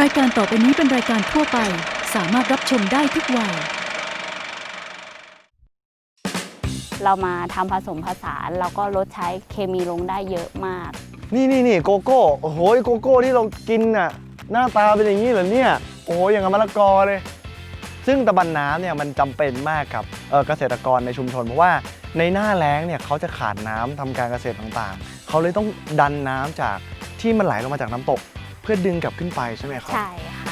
รายการต่อไปนี้เป็นรายการทั่วไป สามารถรับชมได้ทุกวัย เรามาทำผสมผสานเราก็ลดใช้เคมีลงได้เยอะมาก นี่นี่นี่โกโก้โอ้โหโกโก้ที่เรากินน่ะหน้าตาเป็นอย่างนี้เหรอเนี่ย โอ้โหอย่างกับมะละกอเลย ซึ่งตะบันน้ำเนี่ยมันจำเป็นมากกับเอ่อเกษตรกรในชุมชน เพราะว่าในหน้าแล้งเนี่ยเขาจะขาดน้ำทำการเกษตรต่างๆ เขาเลยต้องดันน้ำจากที่มันไหลลงมาจากน้ำตก เพื่อดึงกลับขึ้นไปใช่ไหมครับ ใช่ค่ะ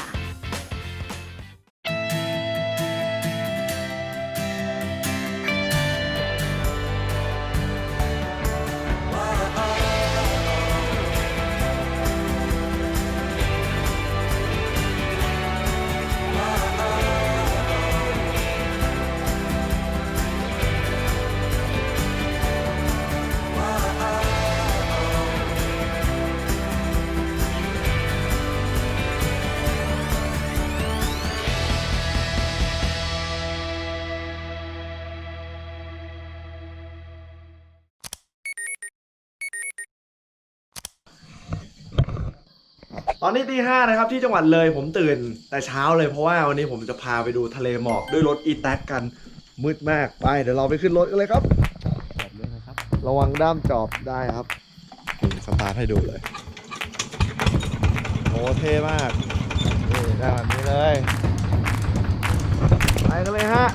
ตอนนี้ตีห้านะครับที่จังหวัดเลยผมตื่นแต่เช้าเลยเพราะว่าวันนี้ผมจะพาไปดูทะเลหมอกด้วยรถอีแท็กกันมืดมากไปเดี๋ยวเราไปขึ้นรถกันเลยครับระวังด้ามจอบได้ครับสตาร์ทให้ดูเลยโอ้เท่มากนี่ได้แบบนี้เลย ไปกันเลยฮะ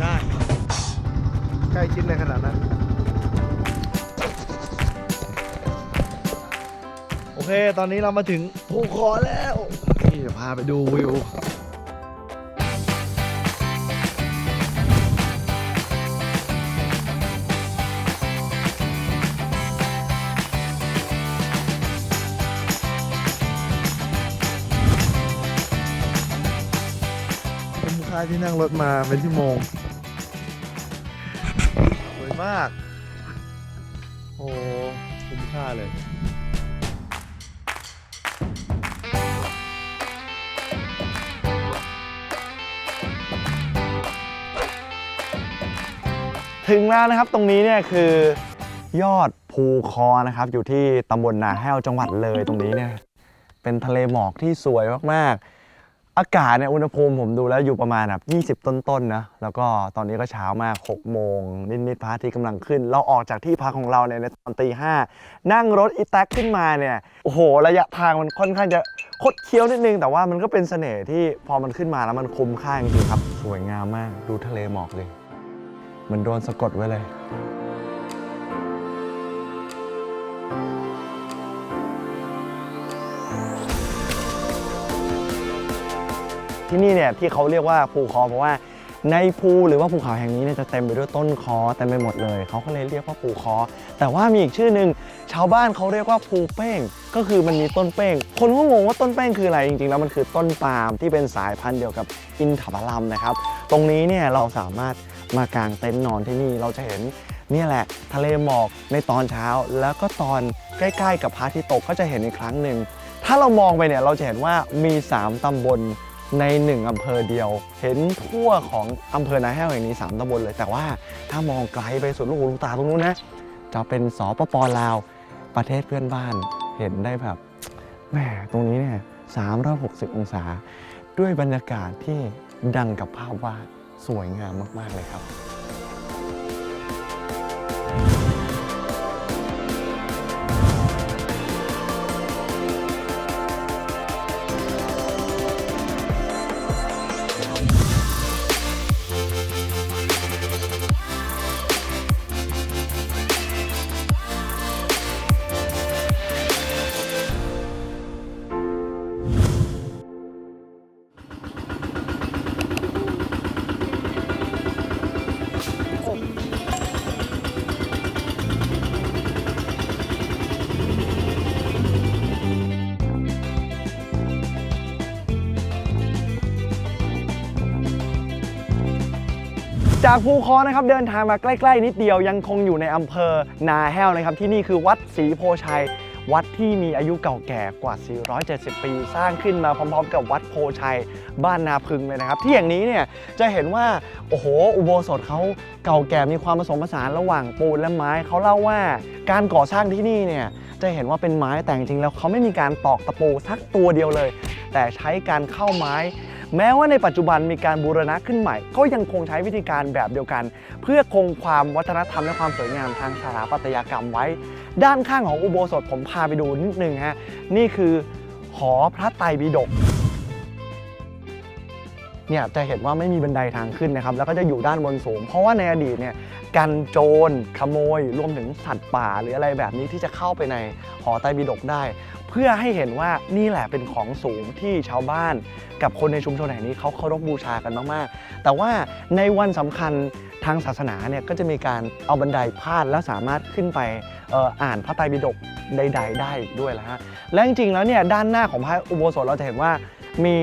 ใช่ใกล้ชิดในขนาดนั้นโอเค ตอนนี้เรามาถึงภูคอแล้วนี่เดี๋ยวพาไปดูวิวเป็นค่าที่นั่งรถมาเป็นชั่วโมงสวย มาก โอ้คุ้มค่าเลยถึงแล้วนะครับตรงนี้เนี่ยคือยอดภูคอนะครับ อยู่ที่ตำบลนาแห้วจังหวัดเลยตรงนี้เนี่ยเป็นทะเลหมอกที่สวยมากๆ อากาศเนี่ยอุณหภูมิผมดูแล้วอยู่ประมาณแบบ20 ต้นๆนะแล้วก็ตอนนี้ก็เช้ามาก6โมงนิดๆพระอาทิตย์กำลังขึ้น เราออกจากที่พักของเราเนี่ยในตอนตีห้านั่งรถอีแท็กขึ้นมาเนี่ยโอ้โห ระยะทางมันค่อนข้างจะคดเคี้ยวนิดนึง แต่ว่ามันก็เป็นเสน่ห์ที่พอมันขึ้นมาแล้วมันคุ้มค่าจริงๆครับ สวยงามมากดูทะเลหมอกเลยเหมือนโดนสะกดไว้เลย ที่นี่เนี่ยที่เขาเรียกว่าภูคอเพราะว่าในภูหรือว่าภูเขาแห่งนี้เนี่ยจะเต็มไปด้วยต้นคอเต็มไปหมดเลยเขาก็เลยเรียกว่าภูคอ แต่ว่ามีอีกชื่อหนึ่งชาวบ้านเขาเรียกว่าภูเป้ง ก็คือมันมีต้นเป้ง คนก็งงว่าต้นเป้งคืออะไรจริงๆแล้วมันคือต้นปาล์มที่เป็นสายพันธุ์เดียวกับอินทผลัมนะครับ ตรงนี้เนี่ยเราสามารถมากางเต็นท์นอนที่นี่เราจะเห็นนี่แหละ ทะเลหมอกในตอนเช้า แล้วก็ตอนใกล้ๆ กับพระอาทิตย์ตกก็จะเห็นอีกครั้งหนึ่งถ้าเรามองไปเนี่ยเราจะเห็นว่ามี 3 ตำบล ใน 1อำเภอเดียว เห็นทั่วของอำเภอนาแห้วแห่งนี้ 3ตำบลเลย แต่ว่าถ้ามองไกลไปสุดลูกหูลูกตาตรงนู้นนะ จะเป็นสปปลาวประเทศเพื่อนบ้านเห็นได้แบบแหมตรงนี้เนี่ย360 องศา ด้วยบรรยากาศที่ดังกับภาพวาดสวยงามมาก ๆ เลยครับ จากภูคอนะครับเดินทางมาใกล้ ๆ นิดเดียวยังคงอยู่ในอำเภอนาแห้วนะครับ ที่นี่คือวัดศรีโพชัย วัดที่มีอายุเก่าแก่กว่า 470 ปี สร้างขึ้นมาพร้อมๆ กับวัดโพชัย บ้านนาพึงเลยนะครับ ที่อย่างนี้เนี่ยจะเห็นว่าโอ้โหอุโบสถเขาเก่าแก่มีความผสมผสานระหว่างปูนและไม้เขาเล่าว่าการก่อสร้างที่นี่เนี่ยจะเห็นว่าเป็นไม้แต่จริงๆแล้วเขาไม่มีการตอกตะปูสักตัวเดียวเลย แต่ใช้การเข้าไม้ แม้ว่าในปัจจุบันมีการบูรณะขึ้นใหม่ ก็ยังคงใช้วิธีการแบบเดียวกัน เพื่อคงความวัฒนธรรมและความสวยงามทางสถาปัตยกรรมไว้ ด้านข้างของอุโบสถผมพาไปดูนิดนึงฮะนี่คือหอพระไตรปิฎกเนี่ยจะเห็นว่าไม่มีบันไดทางขึ้นนะครับแล้วก็จะอยู่ด้านบนสูง เพราะว่าในอดีตเนี่ย กันโจรขโมย รวมถึงสัตว์ป่าหรืออะไรแบบนี้ที่จะเข้าไปในหอไตรปิฎกได้ เพื่อให้เห็นว่านี่แหละเป็นของสูงที่ชาวบ้าน กับคนในชุมชนแห่งนี้เขาเคารพบูชากันมากๆ แต่ว่าในวันสำคัญทางศาสนาเนี่ยก็จะมีการเอาบันไดพาดแล้วสามารถขึ้นไปอ่ออ่านพระไตรปิฎกใด ๆ ได้อีกด้วยละฮะและจริงๆแล้วเนี่ยด้านหน้าของพระอุโบสถเราจะเห็นว่ามี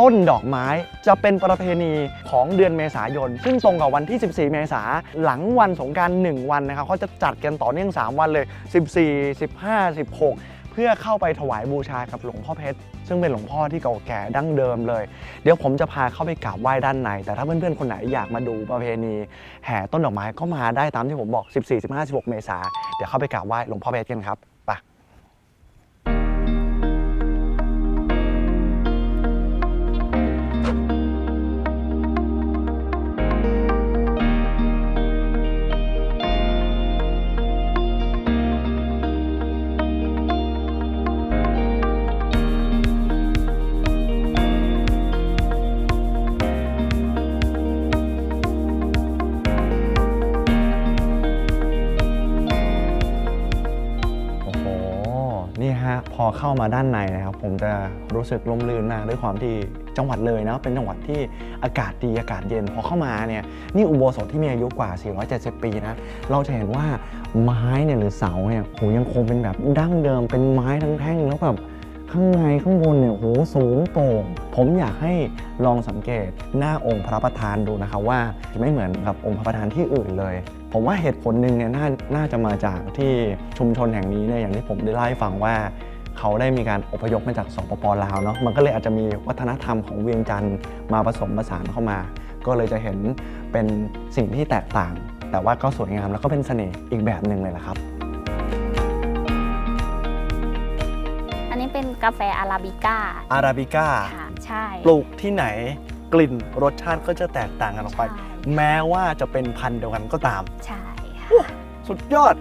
ต้นดอกไม้จะเป็นประเพณีของเดือนเมษายน ซึ่งตรงกับวันที่ 14 เมษาหลังวันสงกราร 1 วันนะครับเขาจะจัดกันต่อเนื่อง 3 วันเลย 14 15 16 เพื่อเข้าไปถวายบูชากับหลวงพ่อเพชร ซึ่งเป็นหลวงพ่อที่เก่าแก่ดั้งเดิมเลย เดี๋ยวผมจะพาเข้าไปกราบไหว้ด้านใน แต่ถ้าเพื่อนๆ คนไหนอยากมาดูประเพณีแห่ต้นดอกไม้ก็มาได้ตามที่ผมบอก 14 15 16 เมษาเดี๋ยวเข้าไปกราบไหว้หลวงพ่อเพชรกันครับ เข้ามาด้านในนะครับ ผมจะรู้สึกลมลื่นมากด้วยความที่จังหวัดเลยนะเป็นจังหวัดที่อากาศดีอากาศเย็นพอเข้ามาเนี่ยนี่อุโบสถที่มีอายุกว่า 470 ปีนะเราจะเห็นว่าไม้เนี่ยหรือเสาเนี่ยโหยังคงเป็นแบบดั้งเดิมเป็นไม้ทั้งแท่งแล้วแบบข้างในข้างบนเนี่ยโหสูงโปร่งผมอยากให้ลองสังเกตหน้าองค์พระประธานดูนะครับว่าไม่เหมือนกับองค์พระประธานที่อื่นเลย ผมว่าเหตุผลหนึ่งเนี่ยนาน่าจะมาจากที่ชุมชนแห่งนี้เนี่ยอย่างที่ผมได้เล่าให้ฟังว่า เขาได้มีการอพยพมาจากสปปลาวเนาะมันก็เลยอาจจะมีวัฒนธรรมของเวียงจันทร์มาผสมผสานเข้ามา ก็เลยจะเห็นเป็นสิ่งที่แตกต่าง แต่ว่าก็สวยงามแล้วก็เป็นเสน่ห์อีกแบบหนึ่งเลยละครับ อันนี้เป็นกาแฟอาราบิก้าอาราบิก้าค่ะใช่ ปลูกที่ไหนกลิ่นรสชาติก็จะแตกต่างกันออกไป ใช่ แม้ว่าจะเป็นพันธุ์เดียวกันก็ตาม ใช่ค่ะ สุดยอด